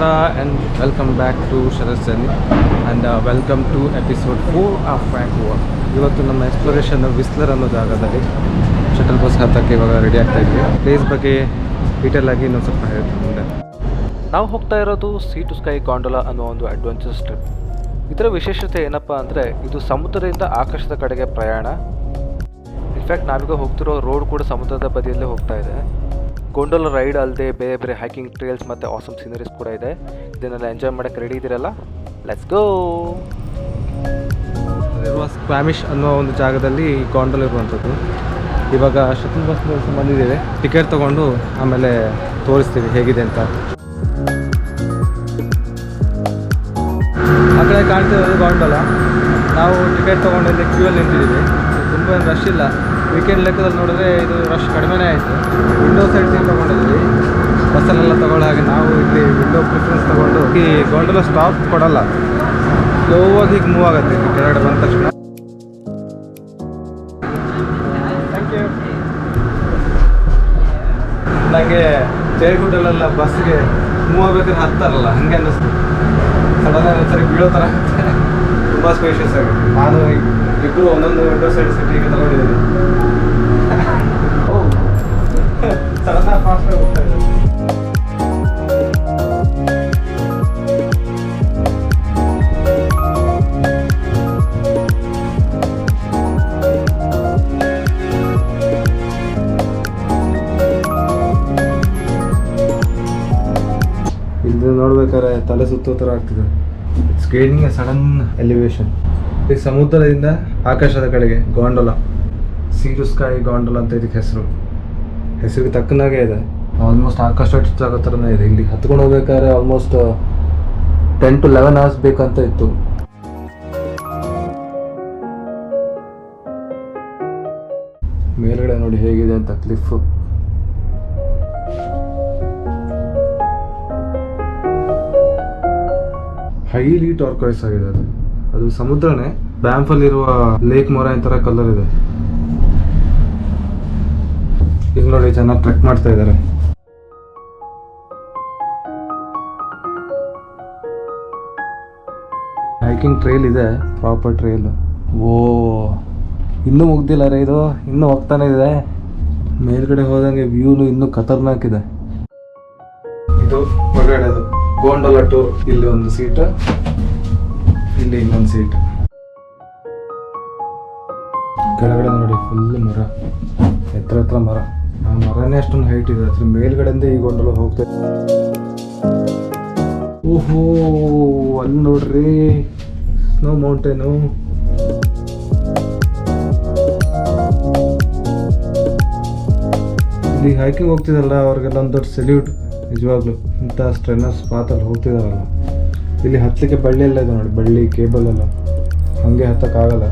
ನಮಸ್ಕಾರ and welcome back to Sharath journey and welcome to episode four of plank walk ಇವತ್ತು ನಮ್ಮ exploration Whistler ಅನ್ನೋ ಜಾಗದಲ್ಲಿ shuttle bus ಹತ್ತಕ್ಕೆ ಇವಾಗ ರೆಡಿ ಆಗ್ತಾ ಇದ್ವಿ. ಪ್ಲೇಸ್ ಬಗ್ಗೆ ಡೀಟೇಲ್ ಆಗಿ ಇನ್ನೊಂದು ಸ್ವಲ್ಪ ಹೇಳ್ತೀನಿ ಮುಂದೆ. ನಾವು ಹೋಗ್ತಾ ಇರೋದು ಸೀ ಟು ಸ್ಕೈ ಗಾಂಡೋಲಾ ಅನ್ನೋ ಒಂದು ಅಡ್ವೆಂಚರ್ಸ್ ಟ್ರಿಪ್ ಇದರ ವಿಶೇಷತೆ ಏನಪ್ಪ ಅಂದರೆ ಇದು ಸಮುದ್ರದಿಂದ ಆಕಾಶದ ಕಡೆಗೆ ಪ್ರಯಾಣ. ಇನ್ಫ್ಯಾಕ್ಟ್ ನಾವೀಗ ಹೋಗ್ತಿರೋ ರೋಡ್ ಕೂಡ ಸಮುದ್ರದ ಬದಿಯಲ್ಲೇ ಹೋಗ್ತಾ ಇದೆ. ಗೊಂಡೋಲ ರೈಡ್ ಅಲ್ಲದೆ ಬೇರೆ ಬೇರೆ ಹೈಕಿಂಗ್ ಟ್ರೇಲ್ಸ್ ಮತ್ತು ಆಸಮ್ ಸೀನರೀಸ್ ಕೂಡ ಇದೆ. ಇದನ್ನೆಲ್ಲ ಎಂಜಾಯ್ ಮಾಡೋಕ್ಕೆ ರೆಡಿ ಇದ್ದೀರಲ್ಲ? ಲೆಟ್ಸ್ ಗೋ ಇರುವ ಸ್ಕ್ವಾಮಿಶ್ ಅನ್ನೋ ಒಂದು ಜಾಗದಲ್ಲಿ ಗಾಂಡೋಲ್ ಇರುವಂಥದ್ದು. ಇವಾಗ ಶಟಲ್ ಬಸ್ ಬಂದಿದ್ದೇವೆ. ಟಿಕೆಟ್ ತೊಗೊಂಡು ಆಮೇಲೆ ತೋರಿಸ್ತೀವಿ ಹೇಗಿದೆ ಅಂತ. ಆ ಕಡೆ ಕಾಣ್ತಿರೋದು ಗಾಂಡೋಲ. ನಾವು ಟಿಕೆಟ್ ತೊಗೊಂಡು ಕ್ಯೂ ಅಲ್ಲಿ ನಿಂತಿದ್ದೀವಿ. ತುಂಬ ರಶ್ ಇಲ್ಲ. ವೀಕೆಂಡ್ ಲೆಕ್ಕದಲ್ಲಿ ನೋಡಿದ್ರೆ ಇದು ರಶ್ ಕಡಿಮೆನೇ ಆಯಿತು. ವಿಂಡೋ ಸೈಡ್ ಸೀಟ್ ತೊಗೊಂಡಿದ್ವಿ ಬಸ್ಸಲ್ಲೆಲ್ಲ ತೊಗೊಳ್ಳೋ ಹಾಗೆ ನಾವು ಇಲ್ಲಿ ವಿಂಡೋ ಪ್ರಿಫರೆನ್ಸ್ ತೊಗೊಂಡು ಈ ಗೊಂಡಲ ಸ್ಟಾಪ್ ಕೊಡಲ್ಲ. ಸ್ಲೋವಾಗಿ ಈಗ ಮೂವ್ ಆಗುತ್ತೆ. ಕೆಳಗಡೆ ಬಂದ ತಕ್ಷಣ. ಥ್ಯಾಂಕ್ ಯು ನನಗೆ ಜೈಗುಡ್ಡಲ್ಲೆಲ್ಲ ಬಸ್ಗೆ ಮೂವ್ ಆಗಬೇಕಾದ್ರೆ ಹತ್ತಾರಲ್ಲ, ಹಂಗೆ ಅನ್ನಿಸ್ತು. ಸಡನ್ ಒಂದ್ಸರಿ ಬೀಳೋ ಥರ ತುಂಬ ಸ್ಪೇಷಿಯಸ್ ಆಗಿ ನಾನು ಇಬ್ಬರು ಒಂದೊಂದು ವಿಂಡೋ ಸೈಡ್ ಸಿಟಿಗೆ ತಗೊಂಡಿದ್ದೀನಿ. ಸಡನ್ ಫಾಸ್ಟ್ ಹೋಗ್ತಾ ಇದೆ. ನೋಡ್ಬೇಕಾದ್ರೆ ತಲೆ ಸುತ್ತೋ ಥರ ಆಗ್ತಿದೆ. It's gaining a sudden elevation ಈಗ ಸಮುದ್ರದಿಂದ ಆಕಾಶದ ಕಡೆಗೆ, ಗಾಂಡೋಲ ಸೀರು ಸ್ಕೈ ಗಾಂಡೋಲ ಅಂತ ಇದಕ್ಕೆ ಹೆಸರು. ಹೆಸರಿಗೆ ತಕ್ಕನಾಗೆ ಇದೆ. ಆಲ್ಮೋಸ್ಟ್ ಆಕಾಶ ಟಚ್ ಥರನೇ ಇದೆ. ಇಲ್ಲಿ ಹತ್ಕೊಂಡು ಹೋಗ್ಬೇಕಾದ್ರೆ almost ten to eleven hours ಬೇಕಂತ ಇತ್ತು. ಮೇಲ್ಗಡೆ ನೋಡಿ ಹೇಗಿದೆ ಅಂತ ಕ್ಲಿಫ್ ಹೈಲಿ ಟಾರ್ಕೈಸ್ ಆಗಿದೆ ಅದು. ಅದು ಸಮುದ್ರನೇ. ಬ್ಯಾಂಫಲ್ ಇರುವ ಲೇಕ್ ಮೊರೈನ್ ತರ ಕಲರ್ ಇದೆ. ಈಗ ನೋಡಿ ಜನ ಟ್ರೆಕ್ ಮಾಡ್ತಾ ಇದ್ದಾರೆ ಹೈಕಿಂಗ್ ಟ್ರೈಲ್ ಇದೆ, ಪ್ರಾಪರ್ ಟ್ರೈಲ್. ಓ, ಇನ್ನೂ ಮುಗ್ದಿಲ್ಲ ರೀ ಇದು. ಇನ್ನೂ ಹೋಗ್ತಾನೆ ಇದೆ. ಮೇಲ್ಗಡೆ ಹೋದಂಗೆ ವ್ಯೂನು ಇನ್ನೂ ಖತರ್ನಾಕ್ ಇದೆ. ಇದು ಹೊರಗಡೆದು. ಗೋಂಡಲ ಟೂರ್ ಇಲ್ಲಿ ಒಂದು ಸೀಟ್. ಇಲ್ಲಿ ಇನ್ನೊಂದು ಸೀಟ್ ಕೆಳಗಡೆ ನೋಡಿ ಫುಲ್ ಮರ. ಎತ್ತರ ಎತ್ತರ ಮರ. ಆ ಮರನೇ ಅಷ್ಟೊಂದು ಹೈಟ್ ಇದೆ. ಅದ್ರ ಮೇಲ್ಗಡೆಯಿಂದ ಈ ಗೊಂಡಲು ಹೋಗ್ತಾ. ಓಹೋ, ಅಲ್ಲಿ ನೋಡ್ರಿ. ಸ್ನೋ ಮೌಂಟೇನು ಇಲ್ಲಿ ಹೈಕಿಂಗ್ ಹೋಗ್ತಿದಾರಲ್ಲ ಅವ್ರಿಗೆಲ್ಲ ಒಂದು ದೊಡ್ಡ ಸೆಲ್ಯೂಟ್ ನಿಜವಾಗ್ಲು ಇಂಥ ಸ್ಟ್ರೈನರ್ಸ್ ಪಾತಲ್ಲಿ ಹೋಗ್ತಿದಾರಲ್ಲ. ಇಲ್ಲಿ ಹತ್ತಲಿಕ್ಕೆ ಬಳ್ಳಿ ಎಲ್ಲ ಇದೆ ನೋಡಿ, ಬಳ್ಳಿ ಕೇಬಲ್ ಎಲ್ಲ. ಹಂಗೆ ಹತ್ತಕ್ಕಾಗಲ್ಲ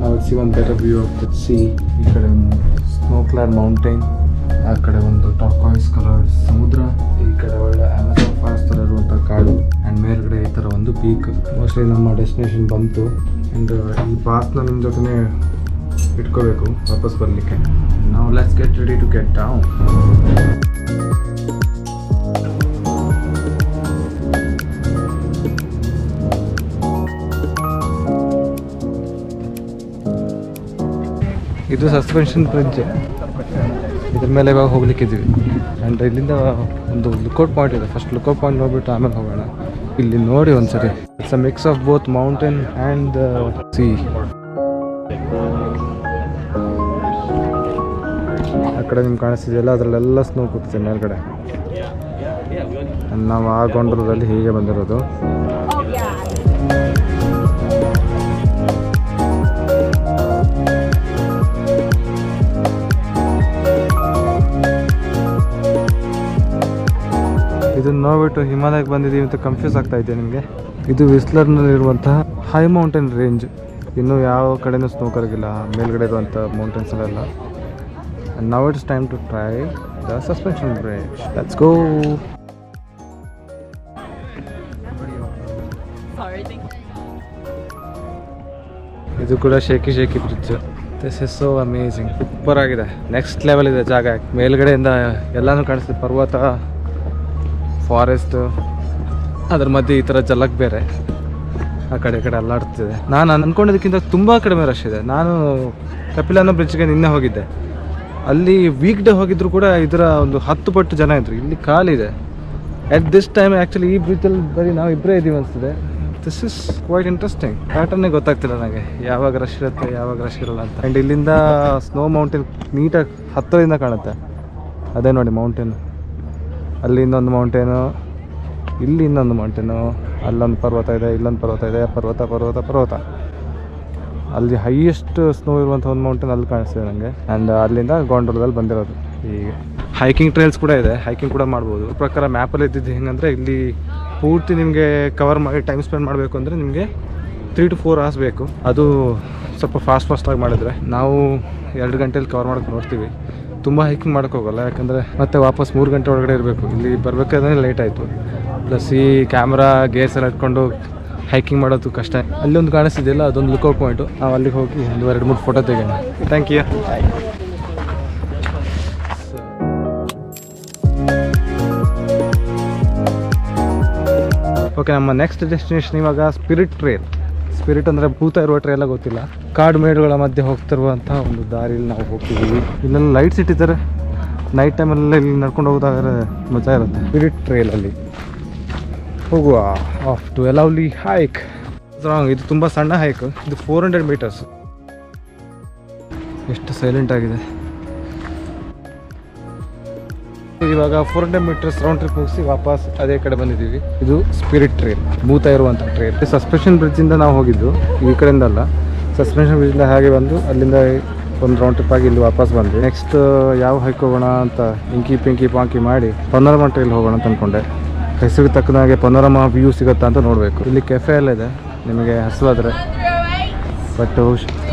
ನಾವು ಸಿ ಒಂದು ಬೆಟರ್ ವ್ಯೂ ಆಫ್ ಸಿ ಈ ಕಡೆ ಒಂದು ಸ್ನೋ ಮೌಂಟೇನ್ ಆ ಕಡೆ ಒಂದು ಟಾಕಾಯ್ಸ್ ಕಲರ್ ಸಮುದ್ರ, ಈ ಕಡೆ ಒಳ್ಳೆ ಅಮೆಝಾನ್ ಫಾರೆಸ್ಟ್ ಥರ ಇರುವಂಥ ಕಾಡು ಆ್ಯಂಡ್ ಮೇಲ್ಗಡೆ ಈ ಥರ ಒಂದು ಪೀಕ್ ಮೋಸ್ಟ್ಲಿ ನಮ್ಮ ಡೆಸ್ಟಿನೇಷನ್ ಬಂತು. ಆ್ಯಂಡ್ ಈ ಪಾಸ್ನ ನಿಮ್ಮ ಜೊತೆ ಇಟ್ಕೋಬೇಕು, ವಾಪಸ್ ಬರಲಿಕ್ಕೆ. ನಾವು let's get ready to get down ಇದು ಸಸ್ಪೆನ್ಷನ್ ಬ್ರಿಡ್ಜ್ ಇದ್ರ ಮೇಲೆ ಇವಾಗ ಹೋಗ್ಲಿಕ್ಕಿದ್ದೀವಿ. ಆ್ಯಂಡ್ ಇಲ್ಲಿಂದ ಒಂದು ಲುಕೌಟ್ ಪಾಯಿಂಟ್ ಇದೆ. ಫಸ್ಟ್ ಲುಕೌಟ್ ಪಾಯಿಂಟ್ ನೋಡ್ಬಿಟ್ಟು ಆಮೇಲೆ ಹೋಗೋಣ. ಇಲ್ಲಿ ನೋಡಿ ಒಂದ್ಸರಿ. It's a mix of both mountain and sea ಆ ಕಡೆ ನಿಮ್ಗೆ ಕಾಣಿಸ್ತಿದೆಯಲ್ಲ ಅದರಲ್ಲೆಲ್ಲ ಸ್ನೋ ಕೂತಿದೆ ಮೇಲ್ಗಡೆ. ನಾವು ಆ ಗೊಂಡ್ರದಲ್ಲಿ ಹೀಗೆ ಬಂದಿರೋದು. ಇದನ್ನ ನೋಡ್ಬಿಟ್ಟು ಹಿಮಾಲಯಕ್ಕೆ ಬಂದಿದ್ದೀವಿ ಅಂತ ಕನ್ಫ್ಯೂಸ್ ಆಗ್ತಾ ಇದೆ ನಿಮಗೆ? ಇದು ವಿಸ್ಲರ್ನಲ್ಲಿರುವಂತಹ ಹೈ ಮೌಂಟೇನ್ ರೇಂಜ್ ಇನ್ನೂ ಯಾವ ಕಡೆನೂ ಸ್ನೋ ಕರಗಿಲ್ಲ, ಮೇಲ್ಗಡೆ ಇರುವಂಥ ಮೌಂಟೇನ್ಸಲ್ಲೆಲ್ಲ now it's time to try the suspension break let's go ಇದು ಕೂಡ shaky shaky bridge this is so amazing super ಆಗಿದೆ. ನೆಕ್ಸ್ಟ್ ಲೆವೆಲ್ ಇದೆ ಜಾಗ. ಮೇಲ್ಗಡೆಯಿಂದ ಎಲ್ಲಾನು ಕಾಣಿಸ್ತದೆ ಪರ್ವತ ಫಾರೆಸ್ಟ್ ಅದ್ರ ಮಧ್ಯೆ ಈ ಥರ ಜಲಕ್ ಬೇರೆ. ಆ ಕಡೆ ಈ ಕಡೆ ಅಲ್ಲಾಡ್ತಿದೆ. ನಾನು ಅಂದ್ಕೊಂಡಿದ್ದಕ್ಕಿಂತ ತುಂಬ ಕಡಿಮೆ ರಶ್ ಇದೆ. ನಾನು ಕಪಿಲನ ಬ್ರಿಡ್ಜ್ಗೆ ನಿನ್ನೆ ಹೋಗಿದ್ದೆ. ಅಲ್ಲಿ ವೀಕ್ ಡೇ ಹೋಗಿದ್ರು ಕೂಡ ಇದರ ಒಂದು ಹತ್ತು ಪಟ್ಟು ಜನ ಇದ್ರು. ಇಲ್ಲಿ ಖಾಲಿದೆ ಅಟ್ ದಿಸ್ ಟೈಮ್ ಆ್ಯಕ್ಚುಲಿ ಈ ಬ್ರಿಡ್ಜಲ್ಲಿ ಬರೀ ನಾವು ಇಬ್ಬರೇ ಇದ್ದೀವಿ ಅನಿಸ್ತದೆ ದಿಸ್ ಇಸ್ ಕ್ವೈಟ್ ಇಂಟ್ರೆಸ್ಟಿಂಗ್ ಪ್ಯಾಟರ್ನೇ ಗೊತ್ತಾಗ್ತಿಲ್ಲ ನನಗೆ. ಯಾವಾಗ ರಶ್ ಇರುತ್ತೆ, ಯಾವಾಗ ರಶ್ ಇರಲ್ಲ ಅಂತ. ಆ್ಯಂಡ್ ಇಲ್ಲಿಂದ ಸ್ನೋ ಮೌಂಟೇನ್ ನೀಟಾಗಿ ಹತ್ತಿರದಿಂದ ಕಾಣುತ್ತೆ. ಅದೇ ನೋಡಿ ಮೌಂಟೇನು ಅಲ್ಲಿ ಇನ್ನೊಂದು ಮೌಂಟೇನು ಇಲ್ಲಿ ಇನ್ನೊಂದು ಮೌಂಟೇನು ಅಲ್ಲೊಂದು ಪರ್ವತ ಇದೆ, ಇಲ್ಲೊಂದು ಪರ್ವತ ಇದೆ. ಪರ್ವತ ಪರ್ವತ ಪರ್ವತ. ಅಲ್ಲಿ ಹೈಯೆಸ್ಟ್ ಸ್ನೋ ಇರುವಂಥ ಒಂದು ಮೌಂಟೇನ್ ಅಲ್ಲಿ ಕಾಣಿಸ್ತಿದೆ ನನಗೆ ಆ್ಯಂಡ್ ಅಲ್ಲಿಂದ ಗೋಂಡೋಲದಲ್ಲಿ ಬಂದಿರೋದು. ಈಗ ಹೈಕಿಂಗ್ ಟ್ರೈಲ್ಸ್ ಕೂಡ ಇದೆ. ಹೈಕಿಂಗ್ ಕೂಡ ಮಾಡ್ಬೋದು. ಪ್ರಕಾರ ಮ್ಯಾಪಲ್ಲಿ ಇದ್ದಿದ್ದು ಹೆಂಗಂದರೆ ಇಲ್ಲಿ ಪೂರ್ತಿ ನಿಮಗೆ ಕವರ್ ಮಾಡಿ ಟೈಮ್ ಸ್ಪೆಂಡ್ ಮಾಡಬೇಕು ಅಂದರೆ ನಿಮಗೆ ತ್ರೀ ಟು ಫೋರ್ ಅವರ್ಸ್ ಬೇಕು. ಅದು ಸ್ವಲ್ಪ ಫಾಸ್ಟ್ ಫಾಸ್ಟಾಗಿ ಮಾಡಿದರೆ. ನಾವು ಎರಡು ಗಂಟೇಲಿ ಕವರ್ ಮಾಡೋಕ್ಕೆ ನೋಡ್ತೀವಿ. ತುಂಬ ಹೈಕಿಂಗ್ ಮಾಡಕ್ ಹೋಗಲ್ಲ, ಯಾಕಂದರೆ ಮತ್ತೆ ವಾಪಸ್ ಮೂರು ಗಂಟೆ ಒಳಗಡೆ ಇರಬೇಕು. ಇಲ್ಲಿ ಬರಬೇಕಾದ್ರೆ ಲೇಟ್ ಆಯ್ತು. ಪ್ಲಸ್ ಈ ಕ್ಯಾಮ್ರಾ ಗೇರ್ಸ್ ಎಲ್ಲ ಇಟ್ಕೊಂಡು ಹೈಕಿಂಗ್ ಮಾಡೋದು ಕಷ್ಟ. ಅಲ್ಲೊಂದು ಕಾಣಿಸ್ತಿದೆಯಲ್ಲ, ಅದೊಂದು ಲುಕ್ಔಟ್ ಪಾಯಿಂಟು ನಾವು ಅಲ್ಲಿಗೆ ಹೋಗಿ ಒಂದು ಎರಡು ಮೂರು ಫೋಟೋ ತೆಗೋಣ ಥ್ಯಾಂಕ್ ಯು ಓಕೆ ನಮ್ಮ ನೆಕ್ಸ್ಟ್ ಡೆಸ್ಟಿನೇಷನ್ ಇವಾಗ ಸ್ಪಿರಿಟ್ ಟ್ರೇಲ್ ಸ್ಪಿರಿಟ್ ಅಂದ್ರೆ ಭೂತ ಇರುವ ಎಲ್ಲ ಗೊತ್ತಿಲ್ಲ. ಕಾಡು ಮೇಡುಗಳ ಮಧ್ಯೆ ಹೋಗ್ತಿರುವಂಥ ಒಂದು ದಾರಿಯಲ್ಲಿ ನಾವು ಹೋಗ್ತಿದ್ದೀವಿ. ಇಲ್ಲೆಲ್ಲ ಲೈಟ್ಸ್ ಇಟ್ಟಿದ್ದಾರೆ ನೈಟ್ ಟೈಮಲ್ಲೆಲ್ಲ ಇಲ್ಲಿ ನಡ್ಕೊಂಡು ಹೋಗೋದಾದ್ರೆ ಮಜಾ ಇರುತ್ತೆ. ಸ್ಪಿರಿಟ್ ಟ್ರೇಲಲ್ಲಿ ಹೋಗುವ. Off to lovely hike wrong ಇದು ತುಂಬ ಸಣ್ಣ ಹೈಕ್ ಇದು ಫೋರ್ ಹಂಡ್ರೆಡ್ ಮೀಟರ್ಸ್ ಎಷ್ಟು ಸೈಲೆಂಟ್ ಆಗಿದೆ. ಇವಾಗ four hundred meters round trip ಮುಗಿಸಿ ವಾಪಸ್ ಅದೇ ಕಡೆ ಬಂದಿದ್ದೀವಿ. ಇದು ಸ್ಪಿರಿಟ್ ಟ್ರೈನ್ ಭೂತ ಇರುವಂಥ ಟ್ರೈನ್ ಸಸ್ಪೆನ್ಷನ್ ಬ್ರಿಡ್ಜಿಂದ ನಾವು ಹೋಗಿದ್ದು. ಈ ಕಡೆಯಿಂದ ಅಲ್ಲ. ಸಸ್ಪೆನ್ಷನ್ ಬ್ರಿಡ್ಜಿಂದ ಹಾಗೆ ಬಂದು ಅಲ್ಲಿಂದ ಒಂದು ರೌಂಡ್ ಟ್ರಿಪ್ ಆಗಿ ಇಲ್ಲಿ ವಾಪಸ್ ಬಂದ್ವಿ ನೆಕ್ಸ್ಟ್ ಯಾವ ಹೈಕ್ ಹೋಗೋಣ ಅಂತ ಇಂಕಿ ಪಿಂಕಿ ಪಾಂಕಿ ಮಾಡಿ ಪನ್ನರಮ ಟ್ರೈಲ್ ಹೋಗೋಣ ಅಂತ ಅಂದ್ಕೊಂಡೆ ಹೆಸರಿಗೆ ತಕ್ಕನಾಗೆ ಪನೋರಮಾ ವ್ಯೂ ಸಿಗುತ್ತಾ ಅಂತ ನೋಡಬೇಕು. ಇಲ್ಲಿ ಕೆಫೆ ಎಲ್ಲ ಇದೆ. ನಿಮಗೆ ಹಸುವಾದರೆ ಬಟ್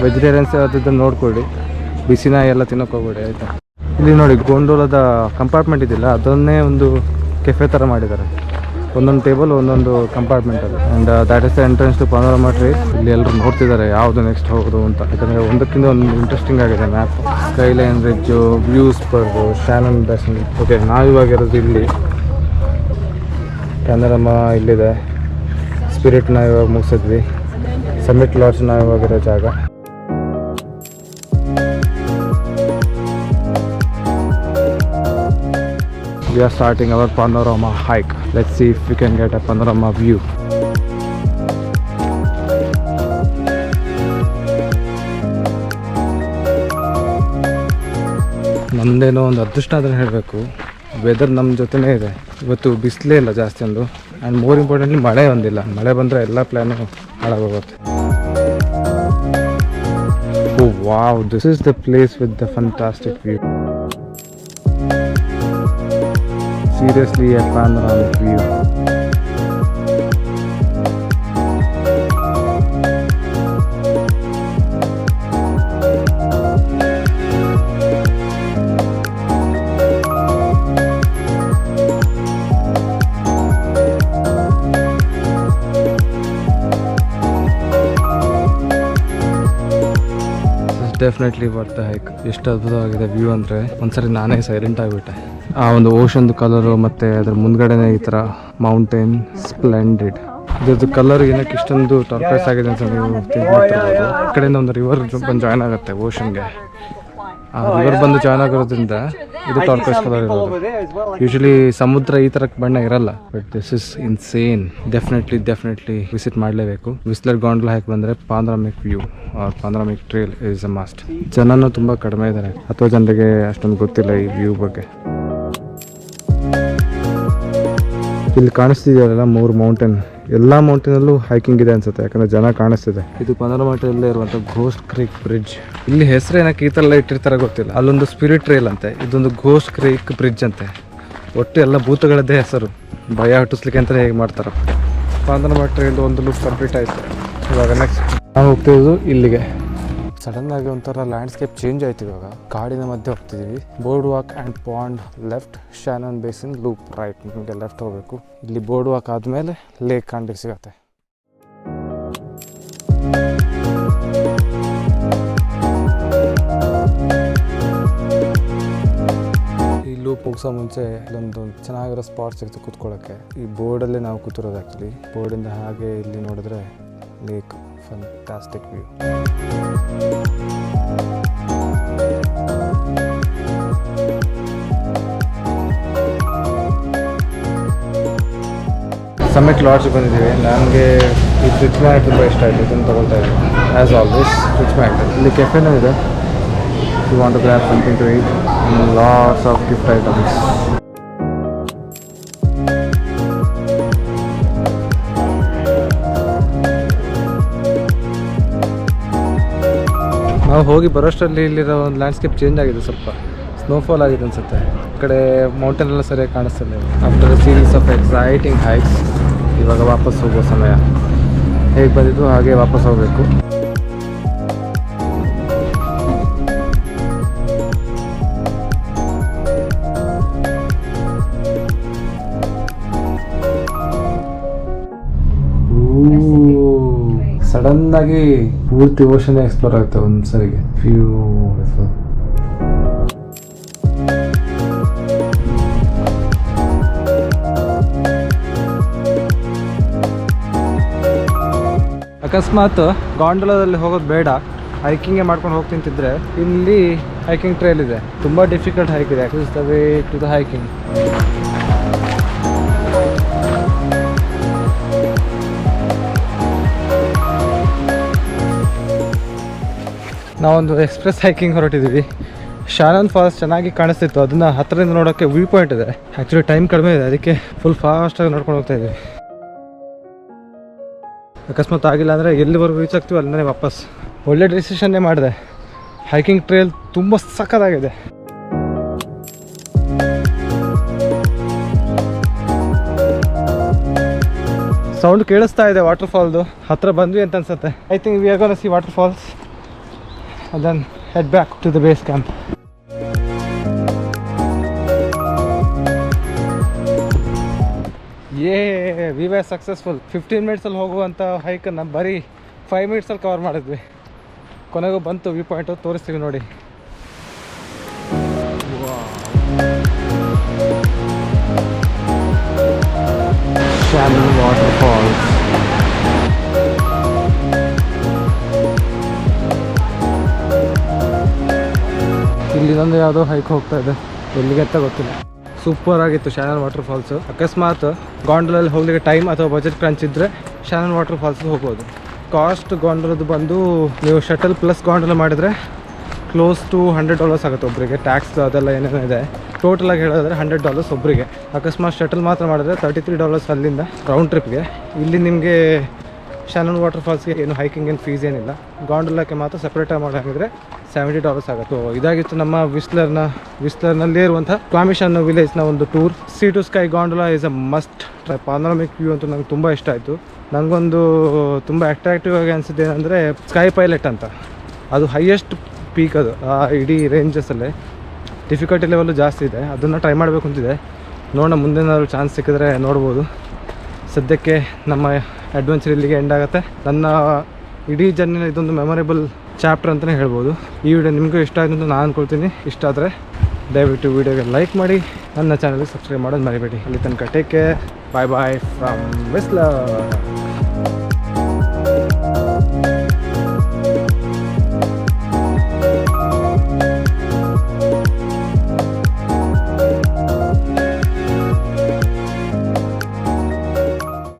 ವೆಜಿಟೇರಿಯನ್ಸ್ ಯಾವ್ದಿದ್ದನ್ನು ನೋಡ್ಕೊಳ್ಳಿ. ಬಿಸಿನ ಎಲ್ಲ ತಿನ್ನೋಕೆ ಹೋಗ್ಬೇಡಿ, ಆಯಿತಾ? ಇಲ್ಲಿ ನೋಡಿ ಗೋಂಡೋಲದ ಕಂಪಾರ್ಟ್ಮೆಂಟ್ ಇದಿಲ್ಲ, ಅದನ್ನೇ ಒಂದು ಕೆಫೆ ಥರ ಮಾಡಿದ್ದಾರೆ. ಒಂದೊಂದು ಟೇಬಲ್ ಒಂದೊಂದು ಕಂಪಾರ್ಟ್ಮೆಂಟ್ ಅದು and that is the entrance to panorama ಮಾಡ್ರಿ ಇಲ್ಲಿ ಎಲ್ಲರೂ ನೋಡ್ತಿದ್ದಾರೆ, ಯಾವುದು ನೆಕ್ಸ್ಟ್ ಹೋಗೋದು ಅಂತ. ಯಾಕಂದರೆ ಒಂದಕ್ಕಿಂತ ಒಂದು ಇಂಟ್ರೆಸ್ಟಿಂಗ್ ಆಗಿದೆ ಮ್ಯಾಪ್ ಸ್ಕೈಲೈನ್ ರಿಜ್ಜು ವ್ಯೂಸ್ ಬರ್ದು ಶ್ಯಾನನ್ ಬ್ಯಾಸಿಂಗ್ ಓಕೆ ನಾವಿವಾಗ ಇರೋದು ಇಲ್ಲಿ. ಕ್ಯಾನರಮ್ಮ ಇಲ್ಲಿದೆ. ಸ್ಪಿರಿಟ್ನ ಇವಾಗ ಮುಗಿಸಿದ್ವಿ. ಸಮಿಟ್ ಲಾಡ್ಜ್ ನಾವು ಇವಾಗಿರೋ ಜಾಗ. We are starting our panorama hike. Let's see if we can get a panorama view. ನಮ್ಮದೇನೋ ಒಂದು ಅದೃಷ್ಟ ಅದನ್ನು ಹೇಳಬೇಕು. ವೆದರ್ ನಮ್ಮ ಜೊತೆನೇ ಇದೆ. ಇವತ್ತು ಬಿಸಿಲೇ ಇಲ್ಲ ಜಾಸ್ತಿ ಒಂದು. ಆ್ಯಂಡ್ ಮೋರ್ ಇಂಪಾರ್ಟೆಂಟ್ಲಿ ಮಳೆ ಒಂದಿಲ್ಲ. ಮಳೆ ಬಂದರೆ ಎಲ್ಲ plan ಹಾಳಾಗೋಗುತ್ತೆ. Wow this is the place with the fantastic view seriously a panoramic view. Definitely worth hike ಎಷ್ಟು ಅದ್ಭುತವಾಗಿದೆ ವ್ಯೂ ಅಂದರೆ. ಒಂದ್ಸರಿ ನಾನೇ ಸೈಲೆಂಟ್ ಆಗಿಬಿಟ್ಟೆ. ಆ ಒಂದು ಓಷನ್ದು ಕಲರು ಮತ್ತು ಅದ್ರ ಮುಂದ್ಗಡೆನೇ ಈ ಥರ ಮೌಂಟೇನ್ ಸ್ಪ್ಲೆಂಡೆಡ್ ಇದ್ರದ್ದು ಕಲರ್ ಏನಕ್ಕೆ ಇಷ್ಟೊಂದು ಟರ್ಫೆಸ್ ಆಗಿದೆ ಅಂತ ನೀವು ಈ ಕಡೆಯಿಂದ ಒಂದು ರಿವರ್ ಬಂದು ಜಾಯ್ನ್ ಆಗುತ್ತೆ ಓಷನ್ಗೆ ಆ ರಿವರ್ ಬಂದು ಜಾಯ್ನ್ ಆಗಿರೋದ್ರಿಂದ ಇದು ಟರ್ಕೈಸ್ ಕಲರ್ ಇರೋದು ಯೂಶಲಿ ಸಮುದ್ರ ಈ ಥರ ಬಣ್ಣ ಇರಲ್ಲ but this is insane definitely definitely visit ಮಾಡಲೇಬೇಕು. ವಿಸ್ಲರ್ ಗಾಂಡ್ಲ ಹಾಕಿ ಬಂದರೆ panoramic view or panoramic trail is a must ಜನನು ತುಂಬ ಕಡಿಮೆ ಇದ್ದಾರೆ ಅಥವಾ ಜನರಿಗೆ ಅಷ್ಟೊಂದು ಗೊತ್ತಿಲ್ಲ ಈ ವ್ಯೂ ಬಗ್ಗೆ. ಇಲ್ಲಿ ಕಾಣಿಸ್ತಿದೆಯಲ್ಲ ಮೂರು ಮೌಂಟೇನ್ ಎಲ್ಲ ಮೌಂಟೇನಲ್ಲೂ ಹೈಕಿಂಗ್ ಇದೆ ಅನ್ಸುತ್ತೆ ಯಾಕಂದ್ರೆ ಜನ ಕಾಣಿಸ್ತಿದೆ. ಇದು ಪನರಮಠದಲ್ಲೇ ಇರುವಂತ ಘೋಸ್ಟ್ ಕ್ರೀಕ್ ಬ್ರಿಡ್ಜ್ ಇಲ್ಲಿ ಹೆಸರು ಏನಕ್ಕೆ ಈ ಥರ ಎಲ್ಲ ಇಟ್ಟಿರ್ತಾರೆ ಗೊತ್ತಿಲ್ಲ. ಅಲ್ಲೊಂದು ಸ್ಪಿರಿಟ್ ರೈಲ್ ಅಂತೆ ಇದೊಂದು ಘೋಸ್ಟ್ ಕ್ರೀಕ್ ಬ್ರಿಡ್ಜ್ ಅಂತೆ. ಒಟ್ಟು ಎಲ್ಲ ಭೂತಗಳದ್ದೇ ಹೆಸರು. ಭಯ ಹುಟ್ಟಿಸ್ಲಿಕ್ಕೆ ಅಂತಲೇ ಹೇಗೆ ಮಾಡ್ತಾರೆ. ಟ್ರೇಲ್ ಒಂದು ಲುಕ್ ಕಂಪ್ಲೀಟ್ ಆಯಿತು. ಇವಾಗ ನೆಕ್ಸ್ಟ್ ನಾವು ಹೋಗ್ತಿರೋದು ಇಲ್ಲಿಗೆ. ಸಡನ್ ಆಗಿ ಒಂಥರ ಲ್ಯಾಂಡ್ಸ್ಕೇಪ್ ಚೇಂಜ್ ಆಯ್ತು ಇವಾಗ. ಕಾಡಿನ ಮಧ್ಯೆ ಹೋಗ್ತಿದ್ದೀವಿ board walk and pond left Shannon basin loop right ನಿಮಗೆ ಲೆಫ್ಟ್ ಹೋಗಬೇಕು ಇಲ್ಲಿ ಬೋರ್ಡ್ ವಾಕ್ ಆದಮೇಲೆ ಲೇಕ್ ಕಾಣ್ಲಿಕ್ಕೆ ಸಿಗತ್ತೆ. ಹೋಗ್ಸೋ ಮುಂಚೆ ಇಲ್ಲೊಂದು ಚೆನ್ನಾಗಿರೋ ಸ್ಪಾಟ್ ಸಿಗುತ್ತೆ ಕೂತ್ಕೊಳ್ಳೋಕ್ಕೆ. ಈ ಬೋರ್ಡಲ್ಲೇ ನಾವು ಕೂತಿರೋದು ಆ್ಯಕ್ಚುಲಿ ಬೋರ್ಡಿಂದ ಹಾಗೆ ಇಲ್ಲಿ ನೋಡಿದ್ರೆ lake fantastic view summit lodge ಬಂದಿದ್ದೀವಿ. ನನಗೆ ಈ ಫ್ರಿಜ್ ಮ್ಯಾಟ್ ತುಂಬ ಇಷ್ಟ ಆಯಿತು. ಇದನ್ನು ತೊಗೊಳ್ತಾ ಇದ್ದೀನಿ. ಆ್ಯಸ್ ಆಲ್ವೇಸ್ ಫ್ರಿಜ್ ಮ್ಯಾಟ್ ಇಲ್ಲಿ ಕೆಫೆನೂ ಇದೆ. You want to grab something to eat lots of gift items ನಾವು ಹೋಗಿ ಬರೋಷ್ಟರಲ್ಲಿ ಇಲ್ಲಿರೋ ಒಂದು ಲ್ಯಾಂಡ್ಸ್ಕೇಪ್ ಚೇಂಜ್ ಆಗಿದೆ ಸ್ವಲ್ಪ. ಸ್ನೋಫಾಲ್ ಆಗಿದೆ ಅನ್ಸುತ್ತೆ. ಆ ಕಡೆ ಮೌಂಟೇನ್ ಎಲ್ಲ ಸರಿಯಾಗಿ ಕಾಣಿಸ್ತಿಲ್ಲ after series of exciting hikes ಇವಾಗ ವಾಪಸ್ ಹೋಗೋ ಸಮಯ. ಹೇಗೆ ಬಂದಿದ್ದು ಹಾಗೆ ವಾಪಸ್ ಹೋಗಬೇಕು. ಸಡನ್ನಾಗಿ ಆಗಿ ಪೂರ್ತಿ ಓಷನ್ ಎಕ್ಸ್ಪ್ಲೋರ್ ಆಗುತ್ತೆ ಒಂದು ಸರಿಗೆ ಫ್ಯೂ ಅಕಸ್ಮಾತ್ ಗಾಂಡಲದಲ್ಲಿ ಹೋಗೋದು ಬೇಡ. ಹೈಕಿಂಗೇ ಮಾಡ್ಕೊಂಡು ಹೋಗ್ತಿಂತಿದ್ರೆ ಇಲ್ಲಿ ಹೈಕಿಂಗ್ ಟ್ರೈಲ್ ಇದೆ. ತುಂಬ ಡಿಫಿಕಲ್ಟ್ ಹೈಕ್ ಇದೆ. The way to the hiking ನಾವೊಂದು ಎಕ್ಸ್ಪ್ರೆಸ್ ಹೈಕಿಂಗ್ ಹೊರಟಿದ್ದೀವಿ. ಶಾನನ್ ಫಾಲ್ಸ್ ಚೆನ್ನಾಗಿ ಕಾಣಿಸ್ತಿತ್ತು. ಅದನ್ನು ಹತ್ತಿರದಿಂದ ನೋಡೋಕ್ಕೆ ವ್ಯೂ ಪಾಯಿಂಟ್ ಇದೆ. ಆ್ಯಕ್ಚುಲಿ ಟೈಮ್ ಕಡಿಮೆ ಇದೆ. ಅದಕ್ಕೆ ಫುಲ್ ಫಾಸ್ಟಾಗಿ ನೋಡ್ಕೊಂಡು ಹೋಗ್ತಾ ಇದ್ದೀವಿ. ಅಕಸ್ಮಾತ್ ಆಗಿಲ್ಲ ಅಂದರೆ ಎಲ್ಲಿವರೆಗೂ ರೀಚ್ ಆಗ್ತೀವಿ ಅಲ್ಲಿಂದನೇ ವಾಪಸ್. ಒಳ್ಳೆ ಡಿಸಿಷನ್ನೇ ಮಾಡಿದೆ. ಹೈಕಿಂಗ್ ಟ್ರೇಲ್ ತುಂಬ ಸಖತ್ತಾಗಿದೆ. ಸೌಂಡ್ ಕೇಳಿಸ್ತಾ ಇದೆ ವಾಟರ್ ಫಾಲ್ದು ಹತ್ರ ಬಂದ್ವಿ ಅಂತ ಅನ್ಸುತ್ತೆ. I think we are gonna see water falls and then head back to the base camp. Yeah we were successful fifteen ಮಿನಿಟ್ಸಲ್ಲಿ ಹೋಗುವಂಥ ಹೈಕನ್ನು ಬರೀ ಫೈವ್ ಮಿನಿಟ್ಸಲ್ಲಿ ಕವರ್ ಮಾಡಿದ್ವಿ. ಕೊನೆಗೂ ಬಂತು ವ್ಯೂ ಪಾಯಿಂಟು ತೋರಿಸ್ತೀವಿ ನೋಡಿ. ಇಲ್ಲಿದೊಂದು ಯಾವುದೋ ಹೈಕ್ ಹೋಗ್ತಾ ಇದೆ. ಎಲ್ಲಿಗೆ ಅಂತ ಗೊತ್ತಿಲ್ಲ. ಸೂಪರ್ ಆಗಿತ್ತು ಶಾನಲ್ ವಾಟರ್ ಫಾಲ್ಸು ಅಕಸ್ಮಾತ್ ಗಾಂಡಲಲ್ಲಿ ಹೋಗ್ಲಿಕ್ಕೆ ಟೈಮ್ ಅಥವಾ ಬಜೆಟ್ ಕ್ರಂಚ್ ಇದ್ದರೆ ಶಾನಲ್ ವಾಟರ್ ಫಾಲ್ಸ್ ಹೋಗ್ಬೋದು. ಕಾಸ್ಟ್ ಗಾಂಡಲದ್ದು ಬಂದು ನೀವು ಶಟಲ್ ಪ್ಲಸ್ ಗೊಂಡಲ ಮಾಡಿದರೆ ಕ್ಲೋಸ್ ಟು ಹಂಡ್ರೆಡ್ ಡಾಲರ್ಸ್ ಆಗುತ್ತೆ ಒಬ್ಬರಿಗೆ ಟ್ಯಾಕ್ಸ್ ಅದೆಲ್ಲ ಏನೇನೋ ಇದೆ. ಟೋಟಲ್ ಆಗಿ ಹೇಳೋದ್ರೆ ಹಂಡ್ರೆಡ್ ಡಾಲರ್ಸ್ ಒಬ್ಬರಿಗೆ ಅಕಸ್ಮಾತ್ ಶಟಲ್ ಮಾತ್ರ ಮಾಡಿದ್ರೆ ತರ್ಟಿ ತ್ರೀ ಡಾಲರ್ಸ್ ಅಲ್ಲಿಂದ ರೌಂಡ್ ಟ್ರಿಪ್ಗೆ ಇಲ್ಲಿ ನಿಮಗೆ ಶಾನನ್ ವಾಟರ್ ಫಾಲ್ಸ್ಗೆ ಏನು ಹೈಕಿಂಗ್ ಏನು ಫೀಸ್ ಏನಿಲ್ಲ. ಗಾಂಡಲಕ್ಕೆ ಮಾತ್ರ ಸಪ್ರೇಟಾಗಿ ಮಾಡೋಂಗಿದ್ರೆ ಸೆವೆಂಟಿ ಡಾಲರ್ಸ್ ಆಗುತ್ತೆ. ಇದಾಗಿತ್ತು ನಮ್ಮ ವಿಸ್ಲರ್ನ ವಿಸ್ಲರ್ನಲ್ಲೇ ಇರುವಂಥ ಕ್ವಾಮಿಶನ್ ವಿಲೇಜ್ನ ಒಂದು tour sea to sky gondola is a must panoramic view ಅಂತೂ ನಂಗೆ ತುಂಬ ಇಷ್ಟ ಆಯಿತು. ನನಗೊಂದು ತುಂಬ ಅಟ್ರಾಕ್ಟಿವ್ ಆಗಿ ಅನಿಸಿದ್ದು ಏನಂದರೆ ಸ್ಕೈ ಪೈಲಟ್ ಅಂತ. ಅದು ಹೈಯೆಸ್ಟ್ ಪೀಕ್ ಅದು, ಆ ಇಡೀ ರೇಂಜಸಲ್ಲೇ ಡಿಫಿಕಲ್ಟಿ ಲೆವೆಲ್ಲು ಜಾಸ್ತಿ ಇದೆ. ಅದನ್ನು ಟ್ರೈ ಮಾಡಬೇಕು ಅಂತಿದೆ. ನೋಡೋಣ, ಮುಂದೇನಾದ್ರು ಚಾನ್ಸ್ ಸಿಕ್ಕಿದ್ರೆ ನೋಡ್ಬೋದು. ಸದ್ಯಕ್ಕೆ ನಮ್ಮ ಅಡ್ವೆಂಚರ್ ಇಲ್ಲಿಗೆ ಎಂಡ್ ಆಗುತ್ತೆ. ನನ್ನ ಇಡೀ ಜರ್ನಿನ ಇದೊಂದು ಮೆಮೊರೇಬಲ್ ಚಾಪ್ಟರ್ ಅಂತಲೇ ಹೇಳ್ಬೋದು. ಈ ವಿಡಿಯೋ ನಿಮಗೂ ಇಷ್ಟ ಆಯಿತು ಅಂತ ನಾನು ಅಂದ್ಕೊಳ್ತೀನಿ ಇಷ್ಟ ಆದರೆ ದಯವಿಟ್ಟು ವಿಡಿಯೋಗೆ ಲೈಕ್ ಮಾಡಿ. ನನ್ನ ಚಾನಲ್ಗೆ ಸಬ್ಸ್ಕ್ರೈಬ್ ಮಾಡೋದು ಮರಿಬೇಡಿ. ಅಲ್ಲಿ ತನಕ take care bye bye from Whistler